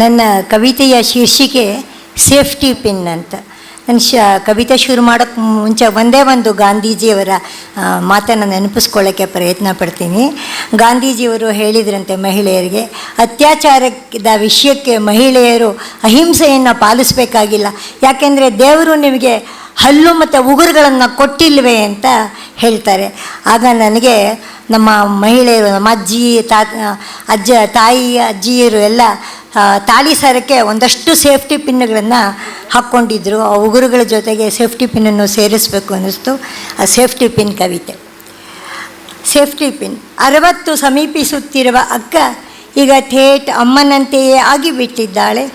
ನನ್ನ ಕವಿತೆಯ ಶೀರ್ಷಿಕೆ ಸೇಫ್ಟಿ ಪಿನ್ ಅಂತ. ನನ್ನ ಶ, ಕವಿತೆ ಶುರು ಮಾಡೋಕ್ಕೆ ಮುಂಚೆ ಒಂದೇ ಒಂದು ಗಾಂಧೀಜಿಯವರ ಮಾತನ್ನು ನೆನಪಿಸ್ಕೊಳ್ಳೋಕ್ಕೆ ಪ್ರಯತ್ನ ಪಡ್ತೀನಿ. ಗಾಂಧೀಜಿಯವರು ಹೇಳಿದ್ರಂತೆ ಮಹಿಳೆಯರಿಗೆ, ಅತ್ಯಾಚಾರದ ವಿಷಯಕ್ಕೆ ಮಹಿಳೆಯರು ಅಹಿಂಸೆಯನ್ನು ಪಾಲಿಸಬೇಕಾಗಿಲ್ಲ. ಯಾಕೆಂದರೆ ದೇವರು ನಿಮಗೆ ಹಲ್ಲು ಮತ್ತು ಉಗುರುಗಳನ್ನು ಕೊಟ್ಟಿಲ್ವೇ ಅಂತ ಹೇಳ್ತಾರೆ. ಆಗ ನನಗೆ ನಮ್ಮ ಮಹಿಳೆಯರು, ನಮ್ಮ ಅಜ್ಜಿ, ತಾ, ಅಜ್ಜ, ತಾಯಿ, ಅಜ್ಜಿಯರು ಎಲ್ಲ ತಾಳಿ ಸರಕ್ಕೆ ಒಂದಷ್ಟು ಸೇಫ್ಟಿ ಪಿನ್ಗಳನ್ನು ಹಾಕ್ಕೊಂಡಿದ್ರು. ಆ ಉಗುರುಗಳ ಜೊತೆಗೆ ಸೇಫ್ಟಿ ಪಿನ್ನನ್ನು ಸೇರಿಸಬೇಕು ಅನ್ನಿಸ್ತು. ಆ ಸೇಫ್ಟಿ ಪಿನ್ ಕವಿತೆ. Safety pin. ಅರವತ್ತು ಸಮೀಪಿಸುತ್ತಿರುವ ಅಕ್ಕ ಈಗ ಥೇಟ್ ಅಮ್ಮನಂತೆಯೇ ಆಗಿಬಿಟ್ಟಿದ್ದಾಳೆ.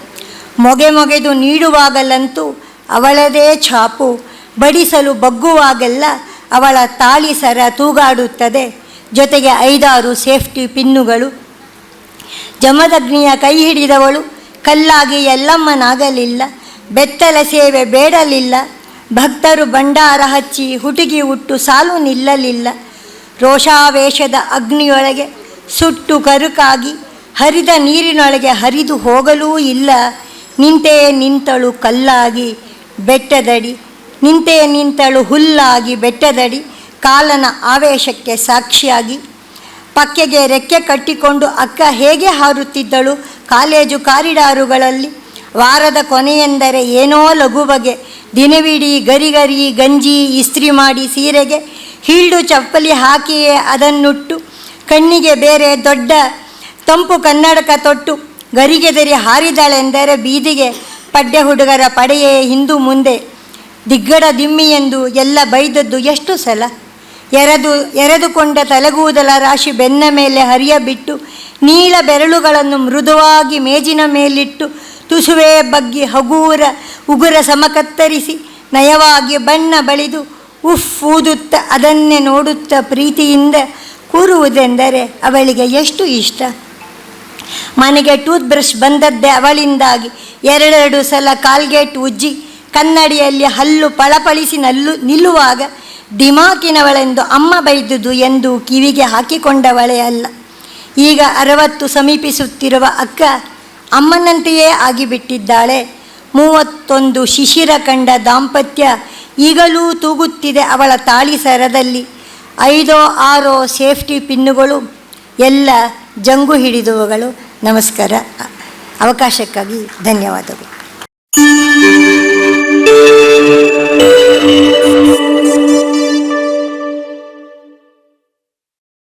ಮೊಗೆ ಮೊಗೆದು ನೀಡುವಾಗಲಂತೂ ಅವಳದೇ ಛಾಪು. ಬಡಿಸಲು ಬಗ್ಗುವಾಗೆಲ್ಲ ಅವಳ ತಾಳಿ ಸರ ತೂಗಾಡುತ್ತದೆ. ಜೊತೆಗೆ ಐದಾರು ಸೇಫ್ಟಿ ಪಿನ್ನುಗಳು ಜಮದಗ್ನಿಯ ಕೈ ಹಿಡಿದವಳು, ಕಲ್ಲಾಗಿ ಎಲ್ಲಮ್ಮನಾಗಲಿಲ್ಲ, ಬೆತ್ತಲ ಸೇವೆ ಬೇಡಲಿಲ್ಲ, ಭಕ್ತರು ಭಂಡಾರ ಹಚ್ಚಿ ಹುಟುಗಿ ಹುಟ್ಟು ಸಾಲು ನಿಲ್ಲಲಿಲ್ಲ. ರೋಷಾವೇಶದ ಅಗ್ನಿಯೊಳಗೆ ಸುಟ್ಟು ಕರುಕಾಗಿ ಹರಿದ ನೀರಿನೊಳಗೆ ಹರಿದು ಹೋಗಲೂ ಇಲ್ಲ. ನಿಂತೇ ನಿಂತಳು ಕಲ್ಲಾಗಿ ಬೆಟ್ಟದಡಿ, ನಿಂತೇ ನಿಂತಳು ಹುಲ್ಲಾಗಿ ಬೆಟ್ಟದಡಿ, ಕಾಲನ ಆವೇಶಕ್ಕೆ ಸಾಕ್ಷಿಯಾಗಿ ಪಕ್ಕೆಗೆ ರೆಕ್ಕೆ ಕಟ್ಟಿಕೊಂಡು ಅಕ್ಕ ಹೇಗೆ ಹಾರುತ್ತಿದ್ದಳು? ಕಾಲೇಜು ಕಾರಿಡಾರುಗಳಲ್ಲಿ ವಾರದ ಕೊನೆಯೆಂದರೆ ಏನೋ ಲಘು ಬಗೆ ದಿನವಿಡೀ ಗರಿಗರಿ ಗಂಜಿ ಇಸ್ತ್ರಿ ಮಾಡಿ ಸೀರೆಗೆ ಹೀಲ್ಡು ಚಪ್ಪಲಿ ಹಾಕಿಯೇ ಅದನ್ನುಟ್ಟು ಕಣ್ಣಿಗೆ ಬೇರೆ ದೊಡ್ಡ ತಂಪು ಕನ್ನಡಕ ತೊಟ್ಟು ಗರಿಗೆದರಿ ಹಾರಿದಳೆಂದರೆ ಬೀದಿಗೆ ಪಡ್ಡೆ ಹುಡುಗರ ಪಡೆಯೇ ಹಿಂದು ಮುಂದೆ ದಿಗ್ಗಡ ದಿಮ್ಮಿ ಎಂದು ಎಲ್ಲ ಬೈದದ್ದು ಎಷ್ಟು ಸಲ? ಎರೆದು ಎರೆದುಕೊಂಡ ತಲೆಗೂದಲ ರಾಶಿ ಬೆನ್ನ ಮೇಲೆ ಹರಿಯ ಬಿಟ್ಟು ನೀಳ ಬೆರಳುಗಳನ್ನು ಮೃದುವಾಗಿ ಮೇಜಿನ ಮೇಲಿಟ್ಟು ತುಸುವೆ ಬಗ್ಗಿ ಹಗೂರ ಉಗುರ ಸಮಕತ್ತರಿಸಿ ನಯವಾಗಿ ಬಣ್ಣ ಬಳಿದು ಉಫ್ ಊದುತ್ತ ಅದನ್ನೇ ನೋಡುತ್ತ ಪ್ರೀತಿಯಿಂದ ಕೂರುವುದೆಂದರೆ ಅವಳಿಗೆ ಎಷ್ಟು ಇಷ್ಟ? ಮನೆಗೆ ಟೂತ್ ಬ್ರಷ್ ಬಂದದ್ದೇ ಅವಳಿಂದಾಗಿ ಎರಡೆರಡು ಸಲ ಕಾಲ್ಗೇಟ್ ಉಜ್ಜಿ ಕನ್ನಡಿಯಲ್ಲಿ ಹಲ್ಲು ಪಳಪಳಿಸಿ ನಲ್ಲು ನಿಲ್ಲುವಾಗ ದಿಮಾಕಿನವಳೆಂದು ಅಮ್ಮ ಬೈದುದು ಎಂದು ಕಿವಿಗೆ ಹಾಕಿಕೊಂಡವಳೇ ಅಲ್ಲ. ಈಗ ಅರವತ್ತು ಸಮೀಪಿಸುತ್ತಿರುವ ಅಕ್ಕ ಅಮ್ಮನಂತೆಯೇ ಆಗಿಬಿಟ್ಟಿದ್ದಾಳೆ. ಮೂವತ್ತೊಂದು ಶಿಶಿರ ಕಂಡ ದಾಂಪತ್ಯ ಈಗಲೂ ತೂಗುತ್ತಿದೆ ಅವಳ ತಾಳಿ ಸರದಲ್ಲಿ. ಐದೋ ಆರೋ ಸೇಫ್ಟಿ ಪಿನ್ನುಗಳು, ಎಲ್ಲ ಜಂಗು ಹಿಡಿದವುಗಳು. ನಮಸ್ಕಾರ. ಅವಕಾಶಕ್ಕಾಗಿ ಧನ್ಯವಾದಗಳು.